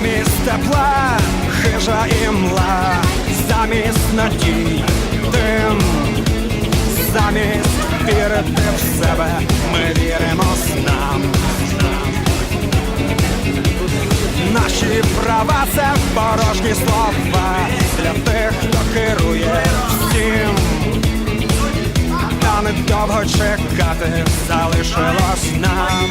Замість тепла, хижа і мла, замість надій, дим, замість вірити в себе, ми віримо снам. Наші права це порожні слова для тих, хто керує всім. Та недовго чекати залишилось нам.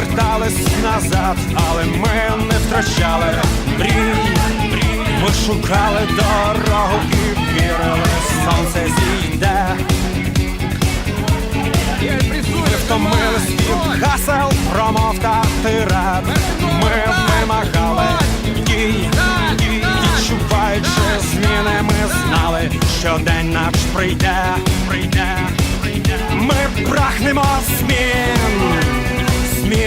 Колу, вертались назад, але ми не втрачали мрій. Ми шукали дорогу і вірили, сонце зійде. Ми втомились від гасел, промов та тират. Ми вимагали дій, відчуваючи зміни, ми знали, що день наш прийде,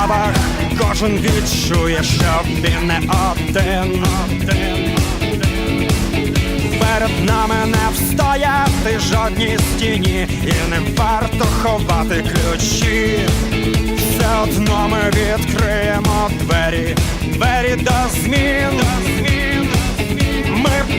Лавах кожен відчує, що він не один. Перед нами не встояти жодній стіні, і не варто ховати ключі. Все одно ми відкриємо двері, двері до змін.